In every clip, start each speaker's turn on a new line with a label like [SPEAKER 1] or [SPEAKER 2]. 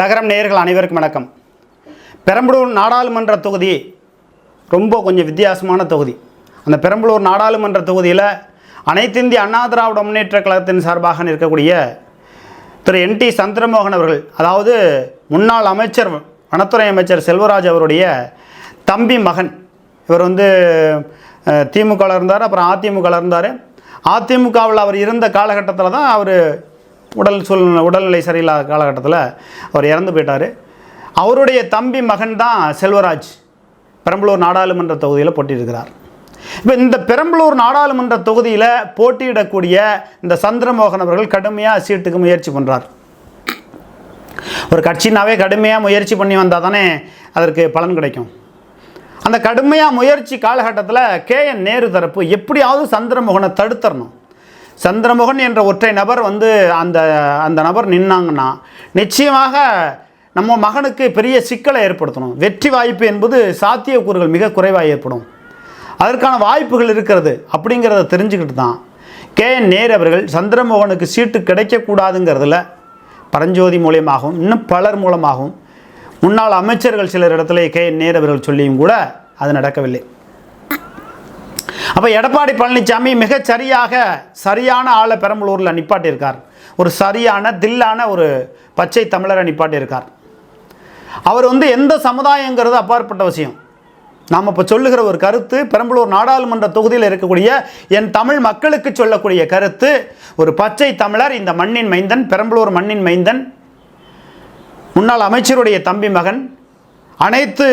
[SPEAKER 1] லகரம் நேயர்கள் அனைவருக்கும் வணக்கம். பெரம்பலூர் நாடாளுமன்ற தொகுதி ரொம்ப கொஞ்சம் வித்தியாசமான தொகுதி. அந்த பெரம்பலூர் நாடாளுமன்ற தொகுதியில் அனைத்திந்திய அண்ணா திராவிட முன்னேற்ற கழகத்தின் சார்பாக நிற்கக்கூடிய திரு என் டி சந்திரமோகன் அவர்கள் அதாவது முன்னாள் அமைச்சர் வனத்துறை அமைச்சர் செல்வராஜ் அவருடைய தம்பி மகன். இவர் வந்து திமுகவில் இருந்தார் அப்புறம் அதிமுகவில் இருந்தார். அதிமுகவில் அவர் இருந்த காலகட்டத்தில் தான் அவர் உடல் சூழ்நிலை உடல்நிலை சரியில்லாத காலகட்டத்தில் அவர் இறந்து போயிட்டார். அவருடைய தம்பி மகன் தான் செல்வராஜ். பெரம்பலூர் நாடாளுமன்ற தொகுதியில் போட்டியிருக்கிறார் இப்போ இந்த பெரம்பலூர் நாடாளுமன்ற தொகுதியில் போட்டியிடக்கூடிய இந்த சந்திரமோகன் அவர்கள் கடுமையாக சீட்டுக்கு முயற்சி பண்ணுறார் ஒரு கட்சினாவே கடுமையாக முயற்சி பண்ணி வந்தால் தானே அதற்கு பலன் கிடைக்கும். அந்த கடுமையாக முயற்சி காலகட்டத்தில் கே என் நேரு தரப்பு எப்படியாவது சந்திரமோகனை தடுத்தரணும். சந்திரமோகன் என்ற ஒற்றை நபர் வந்து அந்த அந்த நபர் நின்னாங்கன்னா நிச்சயமாக நம்ம மகனுக்கு பெரிய சிக்கலை ஏற்படுத்தணும். வெற்றி வாய்ப்பு என்பது சாத்தியக்கூறுகள் மிக குறைவாக ஏற்படும். அதற்கான வாய்ப்புகள் இருக்கிறது அப்படிங்கிறத தெரிஞ்சுக்கிட்டு தான் கே என் நேர் அவர்கள் சந்திரமோகனுக்கு சீட்டு கிடைக்கக்கூடாதுங்கிறதுல பரஞ்சோதி மூலியமாகவும் இன்னும் பலர் மூலமாகவும் முன்னாள் அமைச்சர்கள் சிலர் இடத்துல கே என் நேர் அவர்கள் சொல்லியும் கூட அது நடக்கவில்லை. அப்போ எடப்பாடி பழனிசாமி மிகச் சரியாக சரியான ஆளை பெரம்பலூரில் நிப்பாட்டியிருக்கார். ஒரு சரியான தில்லான ஒரு பச்சை தமிழரை நிப்பாட்டியிருக்கார். அவர் வந்து எந்த சமுதாயங்கிறது அப்பாற்பட்ட விஷயம். நாம் இப்போ சொல்லுகிற ஒரு கருத்து பெரம்பலூர் நாடாளுமன்ற தொகுதியில் இருக்கக்கூடிய என் தமிழ் மக்களுக்கு சொல்லக்கூடிய கருத்து ஒரு பச்சை தமிழர் இந்த மண்ணின் மைந்தன் பெரம்பலூர் மண்ணின் மைந்தன் முன்னாள் அமைச்சருடைய தம்பி மகன் அனைத்து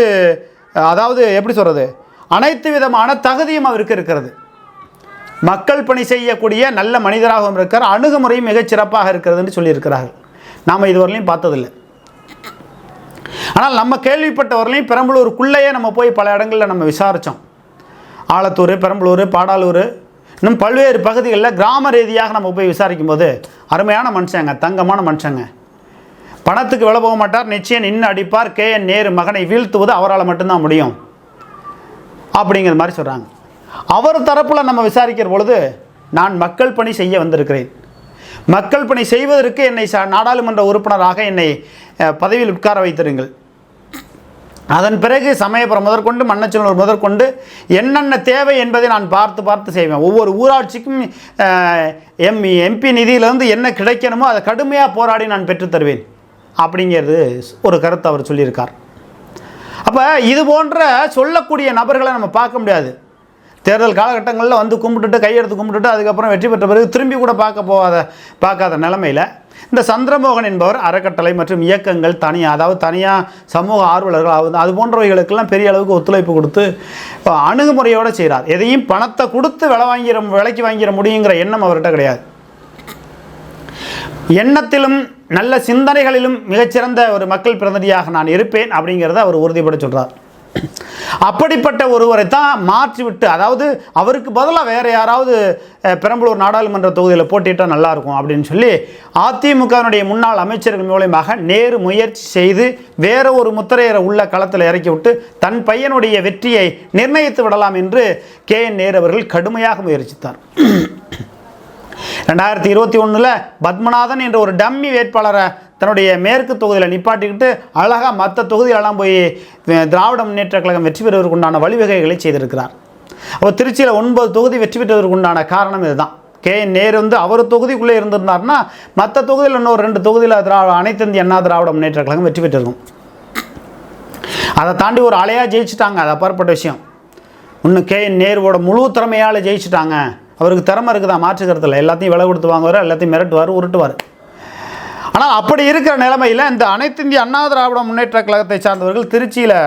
[SPEAKER 1] அதாவது எப்படி சொல்கிறது அனைத்து விதமான தகுதியும் அவருக்கு இருக்கிறது. மக்கள் பணி செய்யக்கூடிய நல்ல மனிதராகவும் இருக்கார். அணுகுமுறையும் மிகச் சிறப்பாக இருக்கிறதுன்னு சொல்லியிருக்கிறார்கள். நாம் இதுவரையிலையும் பார்த்ததில்லை. ஆனால் நம்ம கேள்விப்பட்டவர்களையும் பெரம்பலூருக்குள்ளேயே நம்ம போய் பல இடங்களில் நம்ம விசாரித்தோம் ஆலத்தூர் பெரம்பலூர் பாடாலூர் இன்னும் பல்வேறு பகுதிகளில் கிராம ரீதியாக நம்ம போய் விசாரிக்கும் போது அருமையான மனுஷங்க தங்கமான மனுஷங்க. பணத்துக்கு விலை போக மாட்டார். நிச்சயம் நின்று அடிப்பார். கே. என். நேரு மகனை வீழ்த்துவது அவரால் மட்டும்தான் முடியும். அப்படிங்கிற மாதிரி சொல்கிறாங்க அவர் தரப்பில் நம்ம விசாரிக்கிற பொழுது நான் மக்கள் பணி செய்ய வந்திருக்கிறேன். மக்கள் பணி செய்வதற்கு என்னை ச நாடாளுமன்ற உறுப்பினராக என்னை பதவியில் உட்கார வைத்திருங்கள். அதன் பிறகு சமயபுரம் முதற்கொண்டு மன்னச்சனூர் முதற்கொண்டு என்னென்ன தேவை என்பதை நான் பார்த்து பார்த்து செய்வேன். ஒவ்வொரு ஊராட்சிக்கும் எம் எம்பி நிதியிலிருந்து என்ன கிடைக்கணுமோ அதை கடுமையாக போராடி நான் பெற்றுத்தருவேன் அப்படிங்கிறது ஒரு கருத்து அவர் சொல்லியிருக்கார். அப்போ இது போன்ற சொல்லக்கூடிய நபர்களை நம்ம பார்க்க முடியாது. தேர்தல் காலகட்டங்களில் வந்து கும்பிட்டுட்டு கையெடுத்து கும்பிட்டுட்டு அதுக்கப்புறம் வெற்றி பெற்ற பிறகு திரும்பி கூட பார்க்க போகாத பார்க்காத நிலமையில் இந்த சந்திரமோகன் என்பவர் அறக்கட்டளை மற்றும் இயக்கங்கள் தனியாக அதாவது தனியாக சமூக ஆர்வலர்கள் ஆகுது அது போன்றவைகளுக்கெல்லாம் பெரிய அளவுக்கு ஒத்துழைப்பு கொடுத்து அணுகுமுறையோடு செய்கிறார் எதையும் பணத்தை கொடுத்து விலை வாங்கிற விலைக்கு வாங்கிட முடியுங்கிற எண்ணம் அவர்கிட்ட கிடையாது. எண்ணத்திலும் நல்ல சிந்தனைகளிலும் மிகச்சிறந்த ஒரு மக்கள் பிரதிநிதியாக நான் இருப்பேன் அப்படிங்கிறத அவர் உறுதிப்பட சொல்கிறார் அப்படிப்பட்ட ஒருவரை தான் மாற்றிவிட்டு அதாவது அவருக்கு பதிலாக வேறு யாராவது பெரம்பலூர் நாடாளுமன்ற தொகுதியில் போட்டிட்டால் நல்லாயிருக்கும் அப்படின்னு சொல்லி அதிமுகவினுடைய முன்னாள் அமைச்சர்கள் மூலயமாக நேரு முயற்சி செய்து வேற ஒரு முத்திரையரை உள்ள களத்தில் இறக்கிவிட்டு தன் பையனுடைய வெற்றியை நிர்ணயித்து விடலாம் என்று கே என் நேரு அவர்கள் கடுமையாக முயற்சித்தார். ரெண்டாயிரத்தி இருபத்தி ஒன்றில் பத்மநாதன் என்ற ஒரு டம்மி வேட்பாளரை தன்னுடைய மேற்கு தொகுதியில் நிப்பாட்டிக்கிட்டு அழகாக மற்ற தொகுதியிலெல்லாம் போய் திராவிட முன்னேற்ற கழகம் வெற்றி பெறுவதற்கு உண்டான வழிவகைகளை செய்திருக்கிறார். அப்போ திருச்சியில் ஒன்பது தொகுதி வெற்றி பெற்றதற்கு உண்டான காரணம் இதுதான். கே என் நேரு வந்து அவர் தொகுதிக்குள்ளே இருந்திருந்தாருன்னா மற்ற தொகுதியில் இன்னொரு ரெண்டு தொகுதியில் திராவிட அனைத்து இந்திய அண்ணா திராவிட முன்னேற்ற கழகம் வெற்றி பெற்றிருக்கும். அதை தாண்டி ஒரு அலையாக ஜெயிச்சிட்டாங்க. அது அப்பாற்பட்ட விஷயம். இன்னும் கே என் நேருவோட முழு திறமையால் ஜெயிச்சிட்டாங்க. அவருக்கு திறமை இருக்குதா? மாற்றுக்கிறதுல எல்லாத்தையும் விலை கொடுத்து வாங்குவார் எல்லாத்தையும் மிரட்டுவார் உருட்டுவார். ஆனால் அப்படி இருக்கிற நிலைமையில் இந்த அனைத்து இந்திய அண்ணா திராவிட முன்னேற்ற கழகத்தை சார்ந்தவர்கள் திருச்சியில்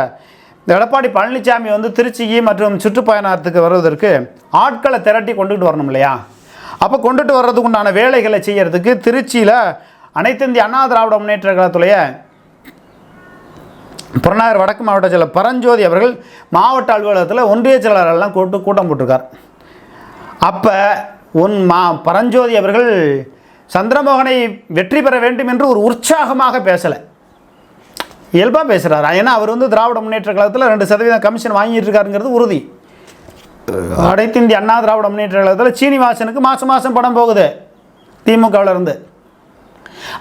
[SPEAKER 1] இந்த எடப்பாடி பழனிசாமி வந்து திருச்சிக்கு மற்றும் சுற்றுப்பயணத்துக்கு வருவதற்கு ஆட்களை திரட்டி கொண்டுகிட்டு வரணும் இல்லையா? அப்போ கொண்டுட்டு வர்றதுக்கு உண்டான வேலைகளை செய்யறதுக்கு திருச்சியில் அனைத்து இந்திய அண்ணா திராவிட முன்னேற்ற கழகத்துடைய புறநகர் வடக்கு மாவட்ட செயலர் பரஞ்சோதி அவர்கள் மாவட்ட அலுவலகத்தில் ஒன்றிய செயலாளர்கள்லாம் கூட்டு கூட்டம் போட்டிருக்கார். அப்போ உன் மா பரஞ்சோதி அவர்கள் சந்திரமோகனை வெற்றி பெற வேண்டும் என்று ஒரு உற்சாகமாக பேசலை. இயல்பாக பேசுகிறார் ஏன்னா அவர் வந்து திராவிட முன்னேற்ற கழகத்தில் ரெண்டு சதவீதம் கமிஷன் வாங்கிட்டு இருக்காருங்கிறது உறுதி. அனைத்து இந்திய அண்ணா திராவிட முன்னேற்ற கழகத்தில் சீனிவாசனுக்கு மாதம் மாதம் படம் போகுது திமுகவிலேருந்து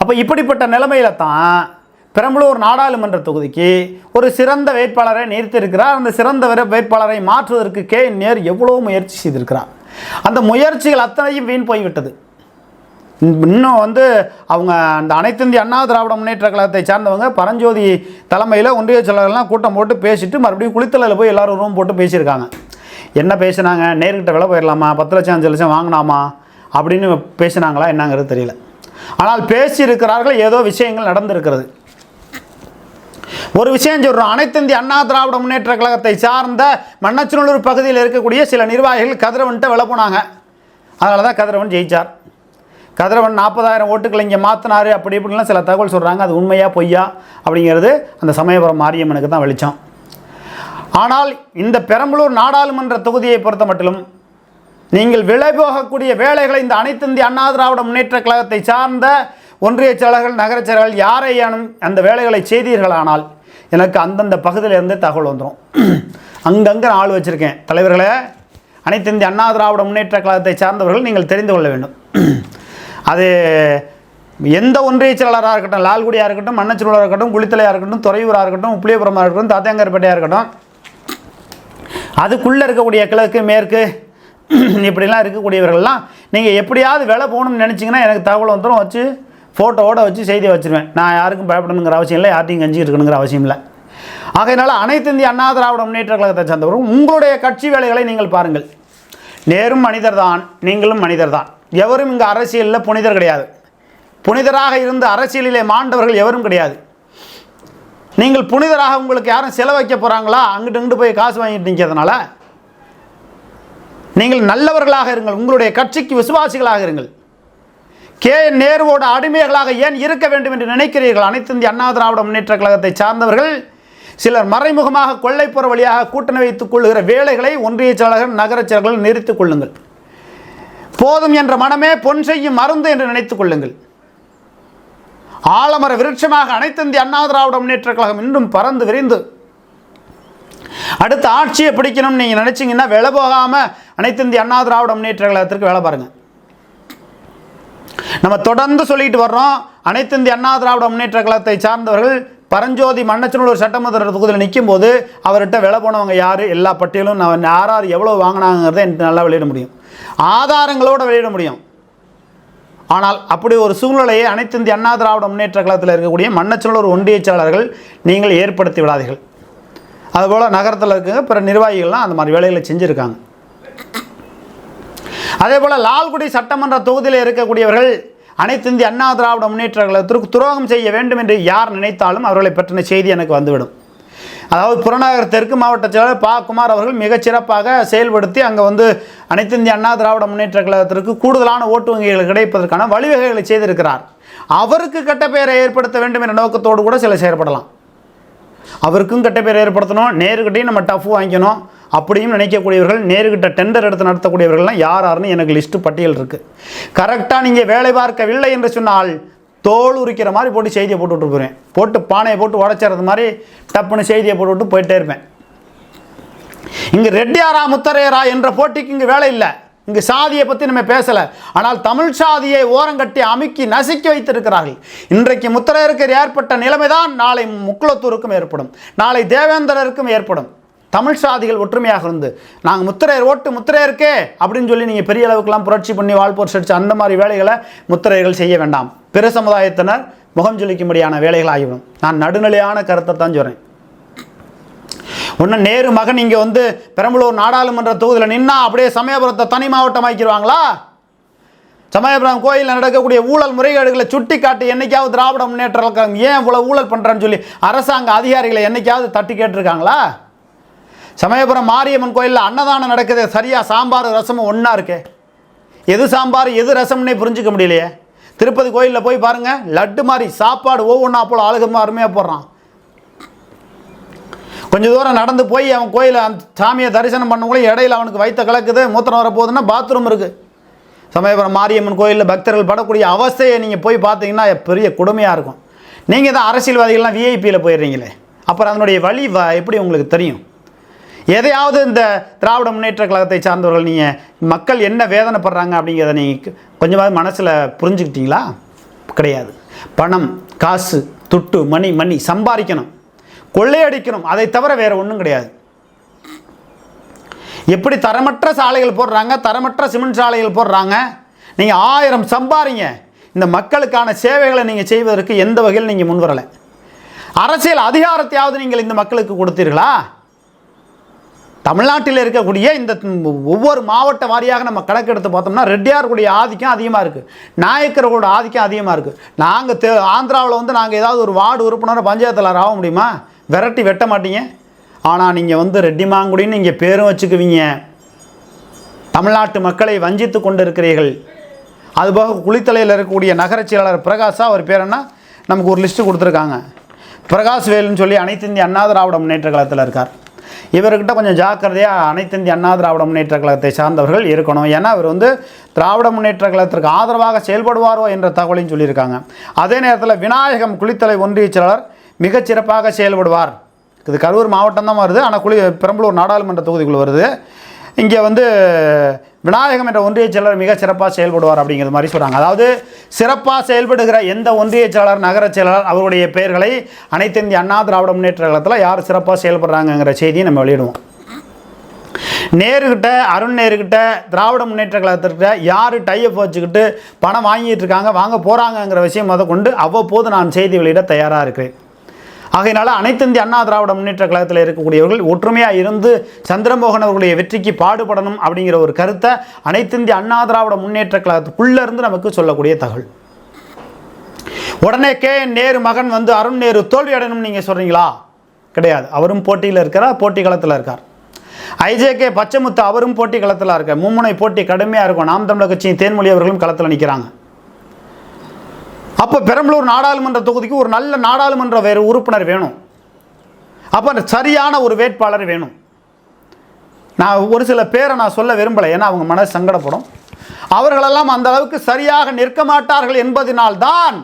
[SPEAKER 1] அப்போ இப்படிப்பட்ட நிலைமையில தான் பெரம்பலூர் நாடாளுமன்ற தொகுதிக்கு ஒரு சிறந்த வேட்பாளரை நிறுத்தியிருக்கிறார் அந்த சிறந்த வேட்பாளரை மாற்றுவதற்கு கே. நேர் எவ்வளோ முயற்சி செய்திருக்கிறார்? அந்த முயற்சிகள் அத்தனையும் வீண் போய்விட்டது. இன்னும் வந்து அவங்க அந்த அனைத்து இந்திய அண்ணா திராவிட முன்னேற்ற கழகத்தை சார்ந்தவங்க பரஞ்சோதி தலைமையில் ஒன்றிய செயலாளர்லாம் கூட்டம் போட்டு பேசிட்டு மறுபடியும் குளித்தலையில் போய் எல்லாரும் ரூம் போட்டு பேசியிருக்காங்க. என்ன பேசுனாங்க? நேர்கிட்ட விலை போயிடலாமா பத்து லட்சம் அஞ்சு லட்சம் வாங்கினாமா? அப்படின்னு பேசினாங்களா என்னங்கிறது தெரியல. ஆனால் பேசியிருக்கிறார்கள் ஏதோ விஷயங்கள் நடந்திருக்கிறது. ஒரு விஷயம் சொல்கிறோம் அனைத்து இந்திய அண்ணா திராவிட முன்னேற்ற கழகத்தை சார்ந்த மண்ணச்சநல்லூர் பகுதியில் இருக்கக்கூடிய சில நிர்வாகிகள் கதிரவன்ட்ட விலை போனாங்க. அதனால தான் கதிரவன் ஜெயிச்சார். கதிரவன் நாற்பதாயிரம் ஓட்டுக்களை இங்கே மாற்றினார் அப்படி இப்படிலாம் சில தகவல் சொல்கிறாங்க அது உண்மையா பொய்யா அப்படிங்கிறது அந்த சமயபுரம் மாரியம்மனுக்கு தான் வெளிச்சம். ஆனால் இந்த பெரம்பலூர் நாடாளுமன்ற தொகுதியை பொறுத்த மட்டிலும் நீங்கள் விலை போகக்கூடிய வேலைகளை இந்த அனைத்து இந்திய அண்ணா திராவிட முன்னேற்ற கழகத்தை சார்ந்த ஒன்றிய செயலர்கள் நகரச் செயலர்கள் யாரையானும் அந்த வேலைகளை செய்தீர்களானால் எனக்கு அந்தந்த பகுதியிலேருந்து தகவல் வந்துடும் அங்கங்கே நான் ஆள் வச்சுருக்கேன். தலைவர்களே அனைத்து இந்திய அண்ணா திராவிட முன்னேற்ற கழகத்தை சார்ந்தவர்கள் நீங்கள் தெரிந்து கொள்ள வேண்டும். அது எந்த ஒன்றிய செயலாளராக இருக்கட்டும் லால்குடியாக இருக்கட்டும் மன்னச்சூழலாக இருக்கட்டும் குளித்தலையாக இருக்கட்டும் துறையூராக இருக்கட்டும் உப்பிலியபுரமாக இருக்கட்டும் தாத்தியாங்கர்பேட்டையாக இருக்கட்டும் அதுக்குள்ளே இருக்கக்கூடிய கிழக்கு மேற்கு இப்படிலாம் இருக்கக்கூடியவர்கள்லாம் நீங்கள் எப்படியாவது வேலை போகணும்னு நினச்சிங்கன்னா எனக்கு தகவல் வந்துடும் வச்சு ஃபோட்டோவோட வச்சு செய்தியை வச்சுருவேன். நான் யாருக்கும் பயப்படணுங்கிற அவசியம் இல்லை யார்ட்டையும் கஞ்சி இருக்கணுங்கிற அவசியம் இல்லை. ஆகையினால அனைத்து இந்திய அண்ணா திராவிட முன்னேற்ற கழகத்தை சார்ந்தவரும் உங்களுடைய கட்சி வேலைகளை நீங்கள் பாருங்கள். நேரும் மனிதர் தான் நீங்களும் மனிதர் தான். எவரும் இங்கே அரசியலில் புனிதர் கிடையாது. புனிதராக இருந்து அரசியலிலே மாண்டவர்கள் எவரும் கிடையாது. நீங்கள் புனிதராக உங்களுக்கு யாரும் செலவைக்க போகிறாங்களா அங்கிட்டு இங்கிட்டு போய் காசு வாங்கிட்டு நிற்கிறதுனால நீங்கள் நல்லவர்களாக இருங்கள் உங்களுடைய கட்சிக்கு விசுவாசிகளாக இருங்கள். கே. என். நேருவோட அடிமைகளாக ஏன் இருக்க வேண்டும் என்று நினைக்கிறீர்கள்? அனைத்து இந்திய அண்ணா திராவிட முன்னேற்ற கழகத்தை சார்ந்தவர்கள் சிலர் மறைமுகமாக கொள்ளைப்புற வழியாக கூட்டணி வைத்துக் கொள்ளுகிற வேலைகளை ஒன்றிய செயலாளர்கள் நகரச் செயலர்கள் நிறுத்திக் கொள்ளுங்கள். போதும் என்ற மனமே பொன் செய்யும் மருந்து என்று நினைத்துக் கொள்ளுங்கள். ஆலமர விருட்சமாக அனைத்து இந்திய அண்ணா திராவிட முன்னேற்ற கழகம் இன்னும் பறந்து விரிந்து. அடுத்த ஆட்சியை பிடிக்கணும்னு நீங்கள் நினச்சிங்கன்னா வேலை போகாமல் அனைத்து இந்திய அண்ணா திராவிட முன்னேற்ற கழகத்திற்கு வேலை பாருங்கள் நம்ம தொடர்ந்து சொல்லிட்டு வர்றோம். அனைத்து இந்திய அண்ணா திராவிட முன்னேற்ற கழகத்தை சார்ந்தவர்கள் பரஞ்சோதி மன்னச்சனூர் சட்டமன்ற தொகுதியில் நிற்கும் போது அவர்கிட்ட விலை போனவங்க யார்? எல்லா பட்டியலும் நான் யார் யார் எவ்வளோ வாங்கினாங்கிறத எனக்கு நல்லா வெளியிட முடியும். ஆதாரங்களோடு வெளியிட முடியும். ஆனால் அப்படி ஒரு சூழ்நிலையை அனைத்து இந்திய அண்ணா திராவிட முன்னேற்ற கழகத்தில் இருக்கக்கூடிய மன்னச்சனூர் ஒன்றியச்சாளர்கள் நீங்கள் ஏற்படுத்தி விடாதீர்கள். அதுபோல் நகரத்தில் இருக்க பிற நிர்வாகிகள்லாம் அந்த மாதிரி வேலைகளை செஞ்சுருக்காங்க. அதே போல் லால்குடி சட்டமன்ற தொகுதியில் இருக்கக்கூடியவர்கள் அனைத்து இந்திய அண்ணா திராவிட முன்னேற்ற கழகத்திற்கு துரோகம் செய்ய வேண்டும் என்று யார் நினைத்தாலும் அவர்களை பற்றின செய்தி எனக்கு வந்துவிடும். அதாவது புறநகர் தெற்கு மாவட்ட செயலர் பா. குமார் அவர்கள் மிகச் சிறப்பாக செயல்படுத்தி அங்கே வந்து அனைத்து இந்திய அண்ணா திராவிட முன்னேற்ற கழகத்திற்கு கூடுதலான ஓட்டு வங்கிகள் கிடைப்பதற்கான வழிவகைகளை செய்திருக்கிறார். அவருக்கு கெட்ட பெயரை ஏற்படுத்த வேண்டும் என்ற நோக்கத்தோடு கூட சில செயற்படலாம். அவருக்கும் கெட்ட பேர் ஏற்படுத்தணும். நேருக்கிட்டையும் நம்ம டஃப் வாங்கிக்கணும். அப்படியும் நினைக்கக்கூடியவர்கள் நேருக்கிட்ட டெண்டர் எடுத்து நடத்தக்கூடியவர்கள்லாம் யார் யாருன்னு எனக்கு லிஸ்ட்டு பட்டியல் இருக்குது கரெக்டாக நீங்கள் வேலை பார்க்கவில்லை என்று சொன்னால் தோல் உரிக்கிற மாதிரி போட்டு செய்தியை போட்டு போகிறேன் போட்டு பானையை போட்டு உடச்சிறது மாதிரி டப்புன்னு செய்தியை போட்டுவிட்டு போயிட்டே இருப்பேன். இங்கே ரெட்டியாரா முத்தரையரா என்ற போட்டிக்கு இங்கே வேலை இல்லை. இங்கு சாதியை பற்றி நம்ம பேசலை. ஆனால் தமிழ் சாதியை ஓரங்கட்டி அமுக்கி நசுக்கி வைத்திருக்கிறார்கள். இன்றைக்கு முத்தரையருக்கு ஏற்பட்ட நிலைமைதான் நாளை முக்குளத்தூருக்கும் ஏற்படும். நாளை தேவேந்திரருக்கும் ஏற்படும். தமிழ் சாதிகள் ஒற்றுமையாக இருந்து நாங்கள் முத்திரையர் ஓட்டு முத்திரையருக்கே! அப்படின்னு சொல்லி நீங்கள் பெரிய அளவுக்குலாம் புரட்சி பண்ணி வாழ்போர் சடிச்சு அந்த மாதிரி வேலைகளை முத்திரையர்கள் செய்ய வேண்டாம். பிற சமுதாயத்தினர் முகம் ஜொலிக்கும்படியான வேலைகள் ஆகிவிடும் நான் நடுநிலையான கருத்தை தான் சொல்கிறேன் ஒன்று நேரு மகன் இங்கே வந்து பெரம்பலூர் நாடாளுமன்ற தொகுதியில் நின்னா அப்படியே சமயபுரத்தை தனி மாவட்டம் ஆக்கிடுவாங்களா? சமயபுரம் கோயிலில் நடக்கக்கூடிய ஊழல் முறைகேடுகளை சுட்டி காட்டி என்னைக்காவது திராவிட முன்னேற்ற கழகம் ஏன் இவ்வளோ ஊழல் பண்ணுறேன்னு சொல்லி அரசாங்க அதிகாரிகளை என்னைக்காவது தட்டி கேட்டிருக்காங்களா? சமயபுரம் மாரியம்மன் கோயிலில் அன்னதானம் நடக்குது சரியாக சாம்பார் ரசமும் ஒன்றா இருக்கே. எது சாம்பார் எது ரசம்னே புரிஞ்சுக்க முடியலையே. திருப்பதி கோயிலில் போய் பாருங்கள் லட்டு மாதிரி சாப்பாடு ஒவ்வொன்றா போல் ஆளுகமாக அருமையாக போடுறான். கொஞ்சம் தூரம் நடந்து போய் அவன் கோயிலை அந்த சாமியை தரிசனம் பண்ணவங்களும் இடையில அவனுக்கு வைத்த கலக்குது மூத்திரம் வர போகுதுன்னா பாத்ரூம் இருக்குது சமயபுரம் மாரியம்மன் கோயிலில் பக்தர்கள் படக்கூடிய அவஸ்தையை நீங்கள் போய் பார்த்தீங்கன்னா பெரிய கொடுமையாக இருக்கும். நீங்கள் தான் அரசியல்வாதிகள்லாம் விஐபியில் போயிடுறீங்களே. அப்புறம் அதனுடைய வழி வ எப்படி உங்களுக்கு தெரியும்? எதையாவது இந்த திராவிட முன்னேற்ற கழகத்தை சார்ந்தவர்கள் நீங்கள் மக்கள் என்ன வேதனைப்படுறாங்க அப்படிங்கிறத நீங்கள் கொஞ்சமாவது மனசில் புரிஞ்சுக்கிட்டீங்களா? கிடையாது. பணம் காசு துட்டு மணி மணி சம்பாதிக்கணும். கொள்ளையடிக்கணும். அதை தவிர வேறு ஒன்றும் கிடையாது. எப்படி தரமற்ற சாலைகள் போடுறாங்க தரமற்ற சிமெண்ட் சாலைகள் போடுறாங்க நீங்கள் ஆயிரம் சம்பாரிங்க இந்த மக்களுக்கான சேவைகளை நீங்கள் செய்வதற்கு எந்த வகையில் நீங்கள் முன்வரலை. அரசியல் அதிகாரத்தையாவது நீங்கள் இந்த மக்களுக்கு கொடுத்தீர்களா? தமிழ்நாட்டில் இருக்கக்கூடிய இந்த ஒவ்வொரு மாவட்ட வாரியாக நம்ம கணக்கெடுத்து பார்த்தோம்னா ரெட்டியாருடைய ஆதிக்கம் அதிகமாக இருக்குது நாயக்கர்களோட ஆதிக்கம் அதிகமாக இருக்குது நாங்கள் தே ஆந்திராவில் வந்து நாங்கள் ஏதாவது ஒரு வார்டு உறுப்பினர் பஞ்சாயத்தில் ஆக முடியுமா? விரட்டி வெட்ட மாட்டீங்க. ஆனால் நீங்கள் வந்து ரெட்டி மாங்குடின்னு நீங்கள் பேரும் வச்சுக்குவீங்க. தமிழ்நாட்டு மக்களை வஞ்சித்து கொண்டு இருக்கிறீர்கள் அதுபோக குளித்தலையில் இருக்கக்கூடிய நகரச் செயலாளர் பிரகாஷா அவர் பேர் என்ன? நமக்கு ஒரு லிஸ்ட்டு கொடுத்துருக்காங்க. பிரகாஷ் வேலுன்னு சொல்லி அனைத்து இந்திய அண்ணா திராவிட முன்னேற்ற கழகத்தில் இருக்கார். இவர்கிட்ட கொஞ்சம் ஜாக்கிரதையாக அனைத்து இந்திய அண்ணா திராவிட முன்னேற்ற கழகத்தை சார்ந்தவர்கள் இருக்கணும். ஏன்னா அவர் வந்து திராவிட முன்னேற்ற கழகத்திற்கு ஆதரவாக செயல்படுவாரோ என்ற தகவலையும் சொல்லியிருக்காங்க. அதே நேரத்தில் விநாயகம் குளித்தலை ஒன்றிய செயலாளர் மிகச்சிறப்பாக செயல்படுவார். இது கரூர் மாவட்டம் தான் வருது. ஆனால் குளி பெரம்பலூர் நாடாளுமன்ற தொகுதிக்குள் வருது. இங்கே வந்து விநாயகம் என்ற ஒன்றிய செயலர் மிக சிறப்பாக செயல்படுவார் அப்படிங்கிற மாதிரி சொல்கிறாங்க அதாவது சிறப்பாக செயல்படுகிற எந்த ஒன்றிய செயலர் நகரச் செயலாளர் அவருடைய பெயர்களை அனைத்து இந்திய அண்ணா திராவிட முன்னேற்ற கழகத்தில் யார் சிறப்பாக செயல்படுறாங்கங்கிற செய்தியை நம்ம வெளியிடுவோம். நேருக்கிட்ட அருண் நேருக்கிட்ட திராவிட முன்னேற்ற கழகத்திற்கிட்ட யார் டைப் வச்சுக்கிட்டு பணம் வாங்கிட்டு இருக்காங்க வாங்க போகிறாங்கங்கிற விஷயம் முத கொண்டு அவ்வப்போது நான் செய்தி வெளியிட தயாராக இருக்கிறேன். ஆகையினால அனைத்திந்திய அண்ணா திராவிட முன்னேற்ற கழகத்தில் இருக்கக்கூடியவர்கள் ஒற்றுமையாக இருந்து சந்திரமோகன் அவர்களுடைய வெற்றிக்கு பாடுபடணும் அப்படிங்கிற ஒரு கருத்தை அனைத்திந்திய அண்ணா திராவிட முன்னேற்ற கழகத்துக்குள்ளே இருந்து நமக்கு சொல்லக்கூடிய தகவல். உடனே கே என் நேரு மகன் வந்து அருண் நேரு தோல்வி அடையணும்னு நீங்கள் சொல்கிறீங்களா கிடையாது. அவரும் போட்டியில் இருக்கிறார் போட்டி களத்தில் இருக்கார். ஐஜேகே பச்சைமுத்து அவரும் போட்டி களத்தில் இருக்கார். மும்முனை போட்டி கடுமையாக இருக்கும். நாம் தமிழக கட்சியின் தேன்மொழி அவர்களும் களத்தில் நிற்கிறாங்க அப்போ பெரம்பலூர் நாடாளுமன்ற தொகுதிக்கு ஒரு நல்ல நாடாளுமன்ற வேறு உறுப்பினர் வேணும். அப்போ சரியான ஒரு வேட்பாளர் வேணும். நான் ஒரு சில பேரை நான் சொல்ல விரும்பலை ஏன்னா அவங்க மனசு சங்கடப்படும். அவர்களெல்லாம் அந்த அளவுக்கு சரியாக நிற்க மாட்டார்கள் என்பதனால்தான்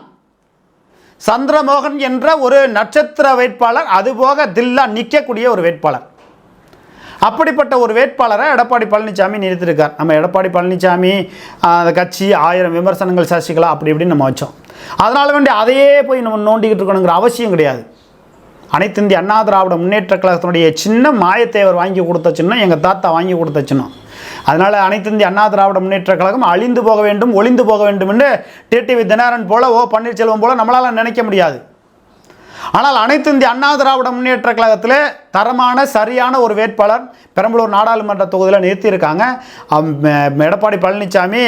[SPEAKER 1] சந்திரமோகன் என்ற ஒரு நட்சத்திர வேட்பாளர் அதுபோக தில்லா நிற்கக்கூடிய ஒரு வேட்பாளர். அப்படிப்பட்ட ஒரு வேட்பாளரை எடப்பாடி பழனிசாமி நிறுத்திருக்கார் நம்ம எடப்பாடி பழனிசாமி அந்த கட்சி ஆயிரம் விமர்சனங்கள் சசிகலா அப்படி இப்படின்னு நம்ம வச்சோம். அதனால வேண்டி அதையே போய் நம்ம நோண்டிக்கிட்டு இருக்கணுங்கிற அவசியம் கிடையாது. அனைத்து இந்திய அண்ணா திராவிட முன்னேற்ற கழகத்தினுடைய சின்ன மாயத்தேவர் வாங்கி கொடுத்த சின்னம் எங்கள் தாத்தா வாங்கி கொடுத்த சின்னம். அதனால் அனைத்து இந்திய அண்ணா திராவிட முன்னேற்ற கழகம் அழிந்து போக வேண்டும் ஒளிந்து போக வேண்டும் என்று டிடிவி தினகரன் போல ஓ பன்னீர்செல்வம் போல நம்மளால் நினைக்க முடியாது. ஆனால் அனைத்து இந்திய அண்ணா திராவிட முன்னேற்ற கழகத்தில் தரமான சரியான ஒரு வேட்பாளர் பெரம்பலூர் நாடாளுமன்ற தொகுதியில் நிறுத்தியிருக்காங்க. அம், எடப்பாடி பழனிசாமி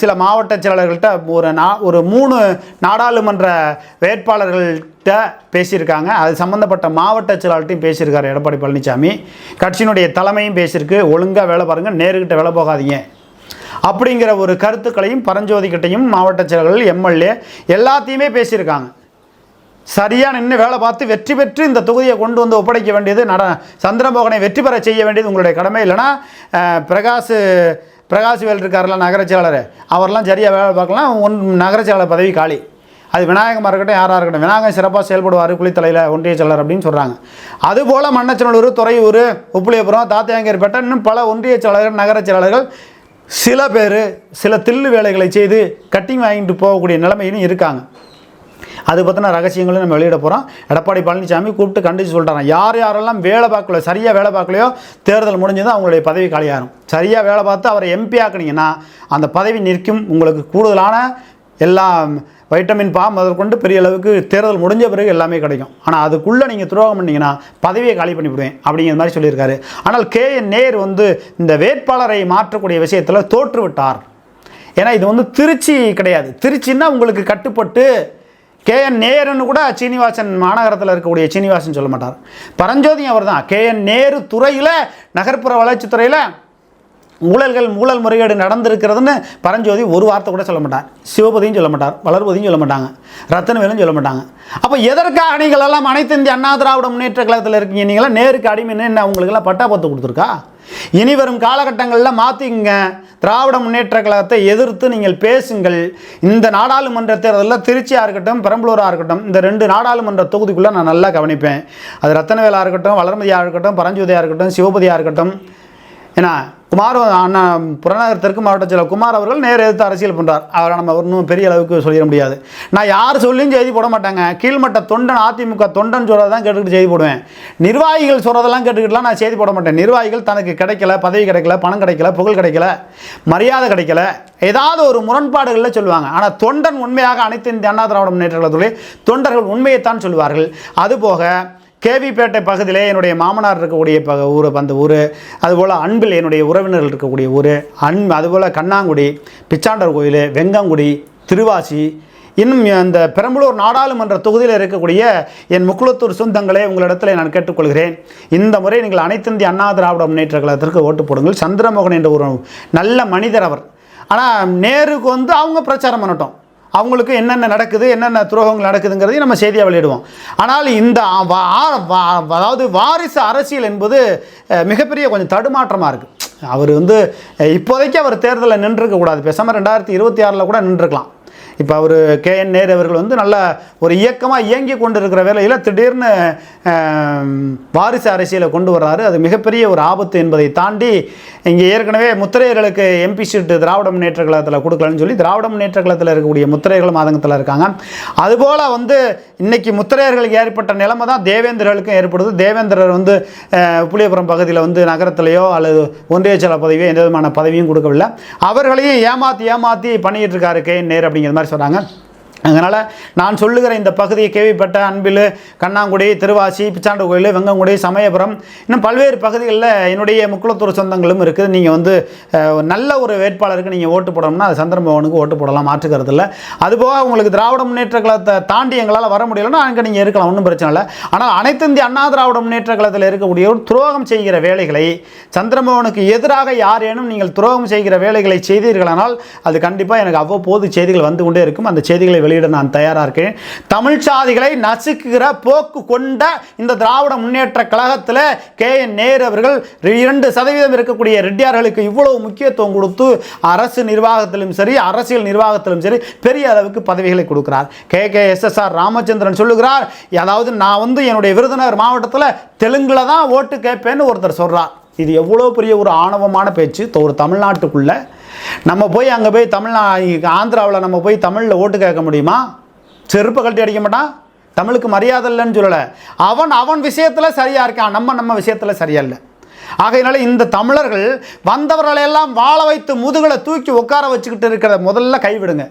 [SPEAKER 1] சில மாவட்ட செயலாளர்கள்ட்ட ஒரு நா ஒரு மூணு நாடாளுமன்ற வேட்பாளர்கள்ட்ட பேசியிருக்காங்க. அது சம்மந்தப்பட்ட மாவட்ட செயலாளர்கிட்டையும் பேசியிருக்காரு எடப்பாடி பழனிசாமி கட்சியினுடைய தலைமையும் பேசியிருக்கு. ஒழுங்காக வேலை பாருங்கள் நேருக்கிட்ட வேலை போகாதீங்க. அப்படிங்கிற ஒரு கருத்துக்களையும் பரஞ்சோதிக்கிட்டையும் மாவட்ட செயலாளர்கள் எம்எல்ஏ எல்லாத்தையுமே பேசியிருக்காங்க. சரியாக நின்று வேலை பார்த்து வெற்றி பெற்று இந்த தொகுதியை கொண்டு வந்து ஒப்படைக்க வேண்டியது நட சந்திரமோகனை வெற்றி பெற செய்ய வேண்டியது உங்களுடைய கடமை. இல்லைன்னா பிரகாஷ் பிரகாஷ் வேல் இருக்கார்ல நகரச் செயலாளர் அவரெல்லாம் சரியாக வேலை பார்க்கலாம் ஒன் நகரச் செயலாளர் பதவி காலி. அது விநாயகமாக இருக்கட்டும் யாராக இருக்கட்டும் விநாயகம் சிறப்பாக செயல்படுவார் குளித்தலையில் ஒன்றிய செயலர் அப்படின்னு சொல்கிறாங்க அதுபோல் மண்ணச்சநல்லூர் துறையூர் உப்புளியபுரம் தாத்தியாங்கேர்பேட்டை இன்னும் பல ஒன்றிய செயலாளர்கள் நகரச் செயலாளர்கள் சில பேர் சில தில்லு வேலைகளை செய்து கட்டிங் வாங்கிட்டு போகக்கூடிய நிலைமையிலும் இருக்காங்க. அது பற்றின ரகசியங்களும் நம்ம வெளியிட போகிறோம் எடப்பாடி பழனிசாமி கூப்பிட்டு கண்டிச்சு சொல்லிட்டாங்க யார் யாரெல்லாம் வேலை பார்க்கல சரியாக வேலை பார்க்கலையோ தேர்தல் முடிஞ்சது அவங்களுடைய பதவி காலியாகும் சரியாக வேலை பார்த்து அவரை எம்பி ஆக்குனீங்கன்னா அந்த பதவி நிற்கும் உங்களுக்கு கூடுதலான எல்லா வைட்டமின் பா முதற்கொண்டு பெரிய அளவுக்கு தேர்தல் முடிஞ்ச பிறகு எல்லாமே கிடைக்கும். ஆனால் அதுக்குள்ளே நீங்கள் துரோகம் பண்ணிங்கன்னா பதவியை காலி பண்ணிவிடுவேன் அப்படிங்கிற மாதிரி சொல்லியிருக்காரு. ஆனால் கே என் நேர் வந்து இந்த வேட்பாளரை மாற்றக்கூடிய விஷயத்தில் தோற்றுவிட்டார். ஏன்னா இது வந்து திருச்சி கிடையாது. திருச்சின்னா உங்களுக்கு கட்டுப்பட்டு கே என் நேருன்னு கூட சீனிவாசன் மாநகரத்தில் இருக்கக்கூடிய சீனிவாசன் சொல்ல மாட்டார். பரஞ்சோதி அவர் தான் கே என் நேரு துறையில் நகர்ப்புற வளர்ச்சித்துறையில் ஊழல்கள் ஊழல் முறைகேடு நடந்திருக்கிறதுன்னு பரஞ்சோதி ஒரு வார்த்தை கூட சொல்ல மாட்டார். சிவபதியும் சொல்ல மாட்டார் வளர்பதியும் சொல்ல மாட்டாங்க ரத்தனவேலும் சொல்ல மாட்டாங்க. அப்போ எதற்காக நீங்கள் எல்லாம் அனைத்து இந்திய அண்ணா திராவிட முன்னேற்ற கழகத்தில் இருக்கீங்க? நீங்களாம் நேருக்கு அடிமைன்னு என்ன உங்களுக்கெல்லாம் பட்டா பத்து கொடுத்துருக்கா? இனி வரும் காலகட்டங்களில் மாற்றிங்க திராவிட முன்னேற்ற கழகத்தை எதிர்த்து நீங்கள் பேசுங்கள். இந்த நாடாளுமன்ற தேர்தலில் திருச்சியாக இருக்கட்டும் பெரம்பலூராக இருக்கட்டும் இந்த ரெண்டு நாடாளுமன்ற தொகுதிக்குள்ளே நான் நல்லா கவனிப்பேன். அது ரத்தனவேலாக இருக்கட்டும் வளர்மதியாக இருக்கட்டும் பரஞ்சோதியாக இருக்கட்டும் சிவபதியாக இருக்கட்டும். ஏன்னா குமார் அண்ணா புறநகர் தெற்கு மாவட்ட செயலர் குமார் அவர்கள் நேர் எதிர்த்து அரசியல் பண்ணுறார் அவரை நம்ம இன்னும் பெரிய அளவுக்கு சொல்லிட முடியாது. நான் யார் சொல்லியும் செய்தி போட மாட்டாங்க. கீழ்மட்ட தொண்டன் அதிமுக தொண்டன் சொல்கிறத தான் கேட்டுக்கிட்டு செய்தி போடுவேன். நிர்வாகிகள் சொல்கிறதெல்லாம் கேட்டுக்கிட்டுலாம் நான் செய்தி போட மாட்டேன். நிர்வாகிகள் தனக்கு கிடைக்கல பதவி கிடைக்கல பணம் கிடைக்கல புகழ் கிடைக்கல மரியாதை கிடைக்கல ஏதாவது ஒரு முரண்பாடுகளில் சொல்லுவாங்க. ஆனால் தொண்டன் உண்மையாக அனைத்து இந்திய அண்ணா திராவிட முன்னேற்ற கழகத்துடைய தொண்டர்கள் உண்மையைத்தான் சொல்வார்கள் அதுபோக கேவிப்பேட்டை பகுதியில் என்னுடைய மாமனார் இருக்கக்கூடிய ப ஊர் அந்த ஊர் அதுபோல் அன்பில் என்னுடைய உறவினர்கள் இருக்கக்கூடிய ஊர் அன் அதுபோல் கண்ணாங்குடி பிச்சாண்டர் கோயில் வெங்கங்குடி திருவாசி இன்னும் அந்த பெரம்பலூர் நாடாளுமன்ற தொகுதியில் இருக்கக்கூடிய என் முக்குளத்தூர் சொந்தங்களே உங்களிடத்தில் நான் கேட்டுக்கொள்கிறேன். இந்த முறை நீங்கள் அனைத்திந்திய அண்ணா திராவிட முன்னேற்ற கழகத்திற்கு ஓட்டு போடுங்கள். சந்திரமோகன் என்ற ஒரு நல்ல மனிதர் அவர். ஆனால் நேருக்கு வந்து அவங்க பிரச்சாரம் பண்ணட்டும். அவங்களுக்கு என்னென்ன நடக்குது என்னென்ன துரோகங்கள் நடக்குதுங்கிறதையும் நம்ம செய்தியாக வெளியிடுவோம். ஆனால் இந்த அதாவது வாரிசு அரசியல் என்பது மிகப்பெரிய கொஞ்சம் தடுமாற்றமாக இருக்குது அவர் வந்து இப்போதைக்கு அவர் தேர்தலில் நின்றுருக்க கூடாது பேசாமல் ரெண்டாயிரத்தி இருபத்தி ஆறில் கூட நின்றுருக்கலாம். இப்போ அவர் கே என் நேரு அவர்கள் வந்து நல்ல ஒரு இயக்கமாக இயங்கி கொண்டு இருக்கிற வேலையில் திடீர்னு வாரிசு அரசியலை கொண்டு வர்றாரு. அது மிகப்பெரிய ஒரு ஆபத்து என்பதை தாண்டி இங்கே ஏற்கனவே முத்திரையர்களுக்கு எம்பி சீட்டு திராவிட முன்னேற்ற கழகத்தில் கொடுக்கலன்னு சொல்லி திராவிட முன்னேற்ற கழகத்தில் இருக்கக்கூடிய முத்திரையர்களும் மாதங்கத்தில் இருக்காங்க. அதுபோல் வந்து இன்றைக்கி முத்திரையர்களுக்கு ஏற்பட்ட நிலைமை தான் தேவேந்திரர்களுக்கும் ஏற்படுது. தேவேந்திரர் வந்து புளியபுரம் பகுதியில் வந்து நகரத்திலேயோ அல்லது ஒன்றிய செயலர் பதவியோ எந்த விதமான பதவியும் கொடுக்கவில்லை. அவர்களையும் ஏமாற்றி ஏமாற்றி பண்ணிகிட்டு இருக்காரு கே என் நேரு அப்படிங்கிற மாதிரி சொல்கிறாங்க அதனால் நான் சொல்லுகிற இந்த பகுதியை கேள்விப்பட்ட அன்பில் கண்ணாங்குடி திருவாசி பிச்சாண்டு கோயில் வெங்கங்குடி சமயபுரம் இன்னும் பல்வேறு பகுதிகளில் என்னுடைய முக்குளத்தூர் சொந்தங்களும் இருக்குது. நீங்கள் வந்து நல்ல ஒரு வேட்பாளருக்கு நீங்கள் ஓட்டு போடணும்னா அது சந்திரமோகனுக்கு ஓட்டு போடலாம் மாற்றுக்கிறது இல்லை. அதுபோக உங்களுக்கு திராவிட முன்னேற்ற கழகத்தை தாண்டி எங்களால் வர முடியலன்னா அங்கே நீங்கள் இருக்கலாம் ஒன்றும் பிரச்சனை இல்லை. ஆனால் அனைத்து இந்திய அண்ணா திராவிட முன்னேற்ற கழகத்தில் இருக்கக்கூடிய ஒரு துரோகம் செய்கிற வேலைகளை சந்திரமோகனுக்கு எதிராக யாரேனும் நீங்கள் துரோகம் செய்கிற வேலைகளை செய்தீர்களானால் அது கண்டிப்பாக எனக்கு அவ்வப்போது செய்திகள் வந்து கொண்டே இருக்கும். அந்த செய்திகளை வெளி வெளியிட நான் தயாராக இருக்கேன். தமிழ் சாதிகளை நசுக்குகிற போக்கு கொண்ட இந்த திராவிட முன்னேற்ற கழகத்தில் கே. என். நேரு அவர்கள் இரண்டு சதவீதம் இருக்கக்கூடிய ரெட்டியார்களுக்கு இவ்வளவு முக்கியத்துவம் கொடுத்து அரசு நிர்வாகத்திலும் சரி அரசியல் நிர்வாகத்திலும் சரி பெரிய அளவுக்கு பதவிகளை கொடுக்கிறார். K. K. S. S. R. Ramachandran சொல்லுகிறார் அதாவது நான் வந்து என்னுடைய விருதுநகர் மாவட்டத்தில் தெலுங்கில் தான் ஓட்டு கேட்பேன்னு ஒருத்தர் சொல்கிறார் இது எவ்வளோ பெரிய ஒரு ஆணவமான பேச்சு. ஒரு தமிழ்நாட்டுக்குள்ளே நம்ம போய் அங்கே போய் தமிழ்நா ஆந்திராவில் நம்ம போய் தமிழில் ஓட்டு கேட்க முடியுமா? செருப்பை கழட்டி அடிக்க மாட்டான்? தமிழுக்கு மரியாதை இல்லைன்னு சொல்லலை. அவன் அவன் விஷயத்தில் சரியாக இருக்கான். நம்ம நம்ம விஷயத்தில் சரியா இல்லை. ஆகையினால இந்த தமிழர்கள் வந்தவர்களெல்லாம் வாழ வைத்து முதுகலை தூக்கி உட்கார வச்சுக்கிட்டு இருக்கிறத முதல்ல கைவிடுங்க.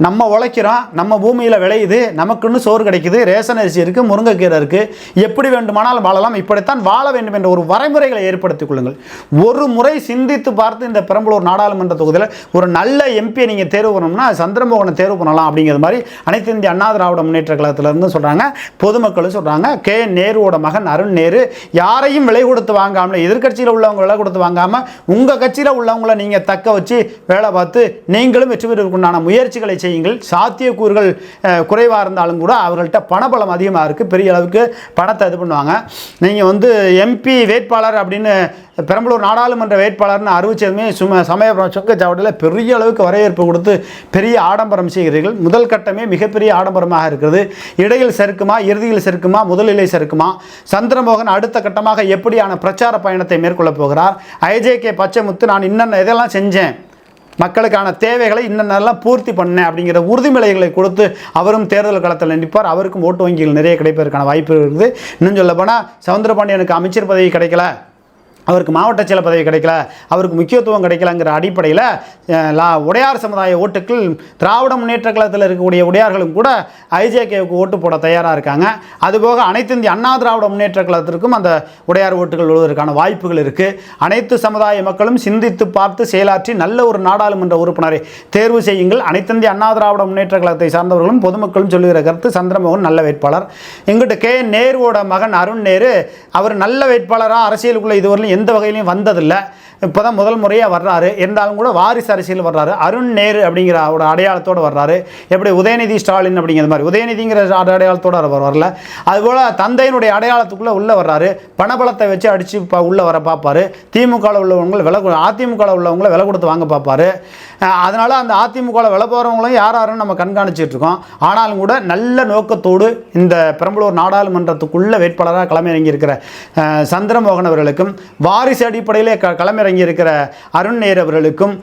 [SPEAKER 1] நம்ம உழைக்கிறோம் நம்ம பூமியில் விளையுது நமக்குன்னு சோறு கிடைக்குது ரேஷன் அரிசி இருக்குது முருங்கைக்கீரை இருக்குது எப்படி வேண்டுமானாலும் வாழலாம். இப்படித்தான் வாழ வேண்டும் என்ற ஒரு வரைமுறைகளை ஏற்படுத்திக் கொள்ளுங்கள். ஒரு முறை சிந்தித்து பார்த்து இந்த பெரம்பலூர் நாடாளுமன்ற தொகுதியில் ஒரு நல்ல எம்பியை நீங்கள் தேர்வு பண்ணணும்னா சந்திரமோகனை தேர்வு பண்ணலாம் அப்படிங்கிற மாதிரி அனைத்து இந்திய அண்ணா திராவிட முன்னேற்ற கழகத்திலிருந்து சொல்கிறாங்க பொதுமக்களும் சொல்கிறாங்க கே. நேருவோட மகன் அருண் நேரு யாரையும் விலை கொடுத்து வாங்காமல் எதிர்க்கட்சியில் உள்ளவங்க விலை கொடுத்து வாங்காமல் உங்கள் கட்சியில் உள்ளவங்கள நீங்கள் தக்க வச்சு வேலை பார்த்து நீங்களும் வெற்றி பெறுவதற்குண்டான முயற்சிகளை செய்யுங்கள். சாத்தியக்கூறுகள் குறைவாக இருந்தாலும் கூட அவர்கள்ட்ட பணபலம் அதிகமாக இருக்குது பெரிய அளவுக்கு பணத்தை இது பண்ணுவாங்க. நீங்கள் வந்து எம்பி வேட்பாளர் அப்படின்னு பெரம்பலூர் நாடாளுமன்ற வேட்பாளர்னு அறிவிச்சதுமே சும சமயபுரம் சொக்க பெரிய அளவுக்கு வரவேற்பு கொடுத்து பெரிய ஆடம்பரம் செய்கிறீர்கள். முதல் கட்டமே மிகப்பெரிய ஆடம்பரமாக இருக்கிறது. இடையில் சறுக்குமா இறுதியில் சறுக்குமா முதலிலே சறுக்குமா சந்திரமோகன் அடுத்த கட்டமாக எப்படியான பிரச்சார பயணத்தை மேற்கொள்ளப் போகிறார்? ஐஜேகே பச்சைமுத்து நான் இன்னென்ன இதெல்லாம் செஞ்சேன்? மக்களுக்கான தேவைகளை இன்னென்னலாம் பூர்த்தி பண்ணேன் அப்படிங்கிற உறுதிமொழிகளை கொடுத்து அவரும் தேர்தல் களத்தில் நிற்பார் அவருக்கும் ஓட்டு வங்கிகள் நிறைய கிடைப்பதற்கான வாய்ப்பு இருக்குது. இன்னும் சொல்ல போனால் சவுந்தரபாண்டியனுக்கு அமைச்சர் பதவி கிடைக்கல. அவருக்கு மாவட்ட செயலர் பதவி கிடைக்கல அவருக்கு முக்கியத்துவம் கிடைக்கலங்கிற அடிப்படையில் லா- உடையார் சமுதாய ஓட்டுக்கள் திராவிட முன்னேற்ற கழகத்தில் இருக்கக்கூடிய உடையார்களும் கூட ஐஜேகேவுக்கு ஓட்டு போட தயாராக இருக்காங்க. அதுபோக அனைத்து இந்திய அண்ணா திராவிட முன்னேற்ற கழகத்திற்கும் அந்த உடையார் ஓட்டுகள் விழுவதற்கான வாய்ப்புகள் இருக்குது அனைத்து சமுதாய மக்களும் சிந்தித்து பார்த்து செயலாற்றி நல்ல ஒரு நாடாளுமன்ற உறுப்பினரை தேர்வு செய்யுங்கள். அனைத்து இந்திய அண்ணா திராவிட முன்னேற்ற கழகத்தை சார்ந்தவர்களும் பொதுமக்களும் சொல்லுகிற கருத்து சந்திரமோகன் நல்ல வேட்பாளர். எங்கிட்ட கே நேருவோட மகன் அருண் நேரு அவர் நல்ல வேட்பாளராக அரசியலுக்குள்ளே இதுவரையிலும் எந்த வகையிலையும் வந்ததில்லை. இப்போ தான் முதல் முறையாக வர்றாரு. இருந்தாலும் கூட வாரிசு அரசியல் வர்றாரு. அருண் நேரு அப்படிங்கிற அவரோட அடையாளத்தோடு வர்றாரு. எப்படி உதயநிதி ஸ்டாலின் அப்படிங்கிற மாதிரி. உதயநிதிங்கிற அடையாளத்தோடு அடையாளத்தோட அவர் வரல. அதுபோல் தந்தையினுடைய அடையாளத்துக்குள்ளே உள்ளே வர்றாரு. பணபலத்தை வச்சு அடித்து ப உள்ளே வர பார்ப்பாரு திமுகவில் உள்ளவங்களை விலை அதிமுகவில் உள்ளவங்களை விலை கொடுத்து வாங்க பார்ப்பாரு அதனால் அந்த அதிமுகவில் விலை போகிறவங்களும் யார் யாருன்னு நம்ம கண்காணிச்சிட்டு இருக்கோம். ஆனாலும் கூட நல்ல நோக்கத்தோடு இந்த பெரம்பலூர் நாடாளுமன்றத்துக்குள்ள வேட்பாளராக களமிறங்கி இருக்கிற சந்திரமோகன் அவர்களுக்கும் வாரிசு அடிப்படையிலே க களமிறங்கி இருக்கிற அருண் நேர் அவர்களுக்கும்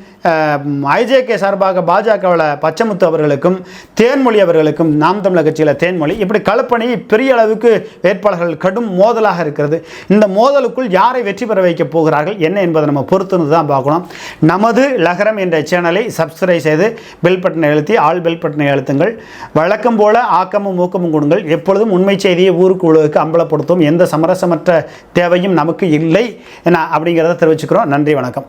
[SPEAKER 1] ஐஜேகே சார்பாக பாஜகவில் பச்சமுத்து அவர்களுக்கும் தேன்மொழி அவர்களுக்கும் நாம் தமிழர் கட்சியில் தேன்மொழி இப்படி களப்பணி பெரிய அளவுக்கு வேட்பாளர்கள் கடும் மோதலாக இருக்கிறது. இந்த மோதலுக்குள் யாரை வெற்றி பெற வைக்க போகிறார்கள் என்ன என்பதை நம்ம பொறுத்துன்னு தான் பார்க்கணும். நமது லகரம் என்ற சேனலை சப்ஸ்கிரைப் செய்து பெல் பட்டனை அழுத்தி ஆல் பெல் பட்டனை அழுத்துங்கள். வழக்கம் போல ஆக்கமும் ஊக்கமும் கொடுங்கள். எப்பொழுதும் உண்மை செய்தியை ஊருக்கு உலகுக்கு அம்பலப்படுத்தும் எந்த சமரசமற்ற தேவையும் நமக்கு இல்லை. என்ன அப்படிங்கிறத தெரிவிச்சுக்கிறோம். நன்றி வணக்கம்.